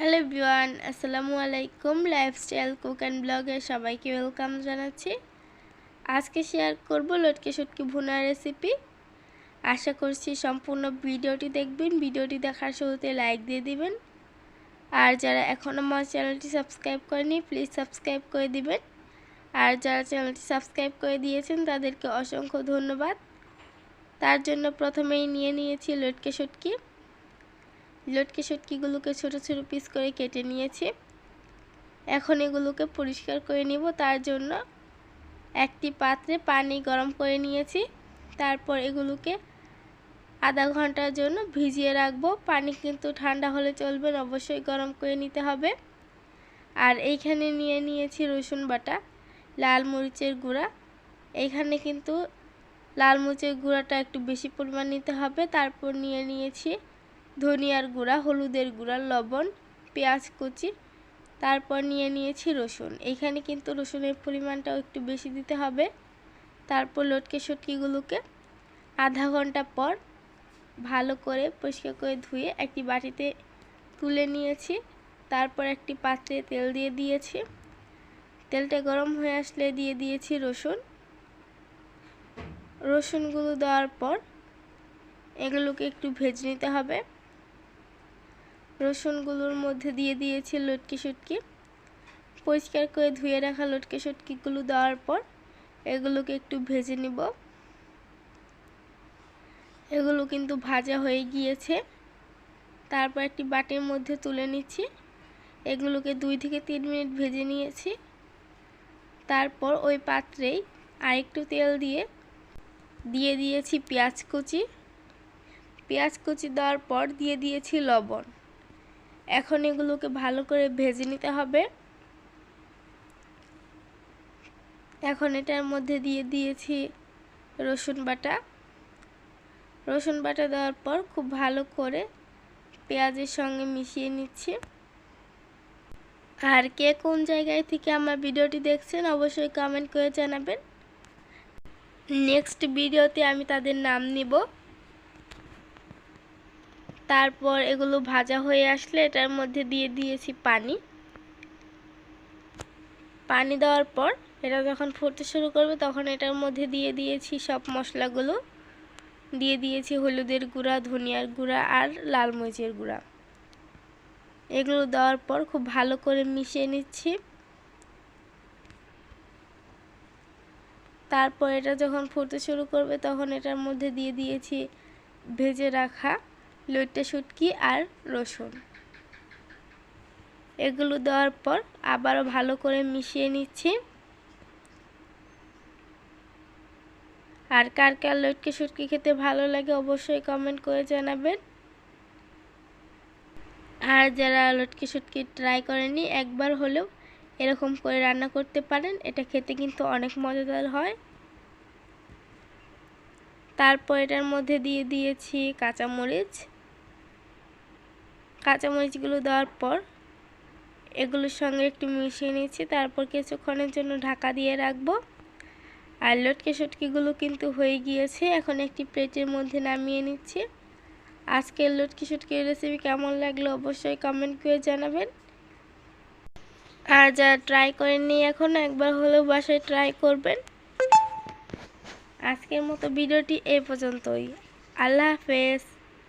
Hello বিওয়ান আসসালামু আলাইকুম। Lifestyle cook and ব্লগে সবাইকে ওয়েলকাম জানাচ্ছি। আজকে শেয়ার করব লটকে শুটকি ভুনা রেসিপি আশা করছি সম্পূর্ণ ভিডিওটি দেখবেন। ভিডিওটি দেখার শুরুতে লাইক দিয়ে দিবেন। আর যারা এখনও আমার চ্যানেলটি সাবস্ক্রাইব করেনি প্লিজ সাবস্ক্রাইব করে দিবেন। আর যারা চ্যানেলটি সাবস্ক্রাইব করে দিয়েছেন, তাদেরকে অসংখ্য ধন্যবাদ। তার জন্য প্রথমেই নিয়ে নিয়েছি লটকে শুটকি। লটকে সটকিগুলোকে ছোট ছোট পিস করে কেটে নিয়েছি। এখন এগুলোকে পরিষ্কার করে নিব। তার জন্য একটি পাত্রে পানি গরম করে নিয়েছি। তারপর এগুলোকে আধা ঘণ্টার জন্য ভিজিয়ে রাখব। পানি কিন্তু ঠান্ডা হলে চলবে না, অবশ্যই গরম করে নিতে হবে। আর এইখানে নিয়ে নিয়েছি রসুন বাটা, লাল মরিচের গুঁড়া। এইখানে কিন্তু লাল মরিচের গুঁড়াটা একটু বেশি পরিমাণ নিতে হবে। তারপর নিয়ে নিয়েছি ধনিয়ার গুঁড়া, হলুদের গুঁড়া, লবণ, পেঁয়াজ কুচি, তারপর নিয়ে নিয়েছি রসুন। এইখানে কিন্তু রসুনের পরিমাণটাও একটু বেশি দিতে হবে। তারপর লটকে সটকিগুলোকে আধা ঘণ্টা পর ভালো করে পরিষ্কার করে ধুয়ে একটি বাটিতে তুলে নিয়েছি। তারপর একটি পাত্রে তেল দিয়ে দিয়েছি। তেলটা গরম হয়ে আসলে দিয়ে দিয়েছি রসুন। রসুনগুলো দেওয়ার পর এগুলোকে একটু ভেজে নিতে হবে। রসুনগুলোর মধ্যে দিয়ে দিয়েছি লটকি শুটকি পরিষ্কার করে ধুয়ে রাখা লটকি শুটকিগুলো দেওয়ার পর এগুলোকে একটু ভেজে নিব। এগুলো কিন্তু ভাজা হয়ে গিয়েছে। তারপর একটি বাটির মধ্যে তুলে নিচ্ছি। এগুলোকে দুই থেকে তিন মিনিট ভেজে নিয়েছি। তারপর ওই পাত্রেই আরেকটু তেল দিয়ে দিয়ে দিয়েছি পেঁয়াজ কুচি। পেঁয়াজ কুচি দেওয়ার পর দিয়ে দিয়েছি লবণ। এখন এগুলোকে ভালো করে ভেজে নিতে হবে। এখন এটার মধ্যে দিয়ে দিয়েছি রসুন বাটা। রসুন বাটা দেওয়ার পর খুব ভালো করে পেঁয়াজের সঙ্গে মিশিয়ে নিচ্ছি। আর কে কোন জায়গায় থেকে আমার ভিডিওটি দেখছেন অবশ্যই কমেন্ট করে জানাবেন। নেক্সট ভিডিওতে আমি তাদের নাম নিব। তারপর এগুলো ভাজা হয়ে আসলে এটার মধ্যে দিয়ে দিয়েছি পানি। পানি দেওয়ার পর এটা যখন ফুটতে শুরু করবে তখন এটার মধ্যে দিয়ে দিয়েছি সব মশলাগুলো। দিয়ে দিয়েছি হলুদের গুঁড়া, ধনিয়ার গুঁড়া আর লাল মরিচের গুঁড়া। এগুলো দেওয়ার পর খুব ভালো করে মিশিয়ে নিচ্ছি। তারপর এটা যখন ফুটতে শুরু করবে তখন এটার মধ্যে দিয়ে দিয়েছি ভেজে রাখা লইট্টা শুটকি আর রসুন। এগুলো দেওয়ার পর আবারও ভালো করে মিশিয়ে নিচ্ছি। আর কার কার লটকে শুটকি খেতে ভালো লাগে অবশ্যই কমেন্ট করে জানাবেন। আর যারা লটকে শুটকি ট্রাই করেনি একবার হলেও এরকম করে রান্না করতে পারেন। এটা খেতে কিন্তু অনেক মজাদার হয়। তারপর এটার মধ্যে দিয়ে দিয়েছি কাঁচামরিচ। কাঁচামরিচগুলো দেওয়ার পর এগুলোর সঙ্গে একটু মিশিয়ে নিচ্ছি তারপর কিছুক্ষণের জন্য ঢাকা দিয়ে রাখব। আর লটকে সটকিগুলো কিন্তু হয়ে গিয়েছে। এখন একটি প্লেটের মধ্যে নামিয়ে নিচ্ছি। আজকের লটকি সটকির রেসিপি কেমন লাগল অবশ্যই কমেন্ট করে জানাবেন। আর যা ট্রাই করেননি, এখন একবার হলেও বাসায় ট্রাই করবেন। আজকের মতো ভিডিওটি এই পর্যন্তই। আল্লাহ হাফেজ।